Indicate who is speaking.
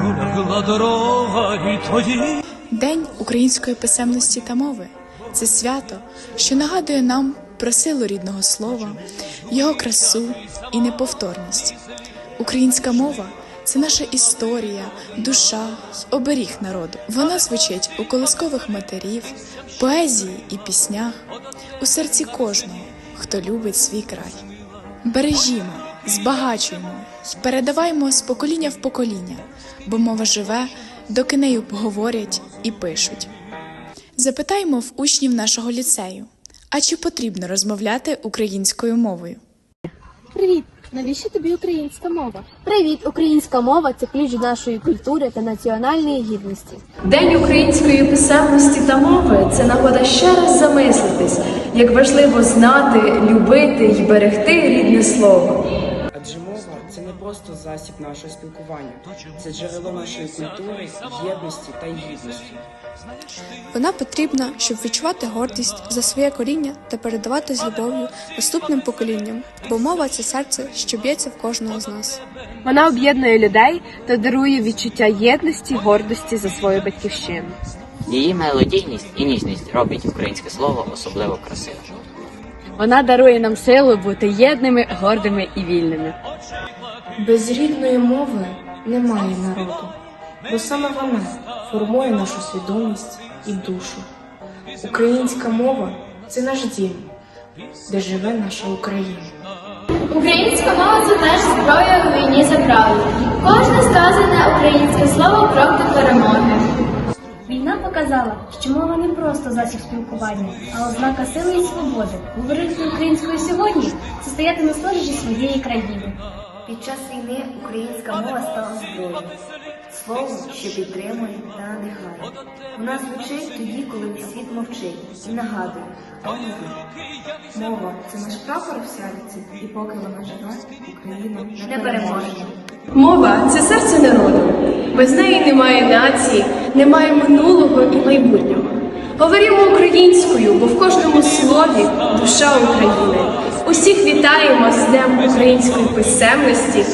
Speaker 1: пролягла дорога і тоді.
Speaker 2: День української писемності та мови це свято, що нагадує нам про силу рідного слова, його красу і неповторність. Українська мова це наша історія, душа й оберіг народу. Вона звучить у колискових матерів, поезії і піснях, у серці кожного, хто любить свій край. Бережімо, збагачуємо й передаваймо з покоління в покоління, бо мова живе, доки нею говорять і пишуть. Запитаємо в учнів нашого ліцею: а чи потрібно розмовляти українською мовою?
Speaker 3: Привіт! Навіщо тобі українська мова?
Speaker 4: Привіт, українська мова це ключ нашої культури та національної гідності.
Speaker 5: День української писемності та мови це нагода ще раз замислитись, як важливо знати, любити й берегти рідне слово.
Speaker 6: Це не просто засіб нашого спілкування, це джерело нашої культури, єдності та гідності.
Speaker 3: Вона потрібна, щоб відчувати гордість за своє коріння та передавати з любов'ю наступним поколінням, бо мова це серце, що б'ється в кожного з нас.
Speaker 7: Вона об'єднує людей та дарує відчуття єдності, гордості за свою батьківщину.
Speaker 8: Її мелодійність і ніжність робить українське слово особливо красивим.
Speaker 7: Вона дарує нам силу бути єдними, гордими і вільними.
Speaker 9: Без рідної мови немає народу, бо саме вона формує нашу свідомість і душу. Українська мова це наш дім, де живе наша Україна.
Speaker 4: Українська мова це теж зброя у війні за правду. Кожне сказане українське слово крок до перемоги.
Speaker 10: Показала, що мова не просто засіб спілкування, а ознака сили і свободи. Говорити українською сьогодні це стояти на сторожі своєї країни.
Speaker 11: Під час війни українська мова стала зброєю. Слово, що підтримує та надихає. Вона звучить тоді, коли весь світ мовчить і нагадує. Мова Мова це наш прапор в серці, і поки вона живе, Україна не переможе.
Speaker 5: Мова це серце народу. Без неї немає нації, немає минулого і майбутнього. Говоримо українською, бо в кожному слові душа України. Усіх вітаємо з Днем української писемності.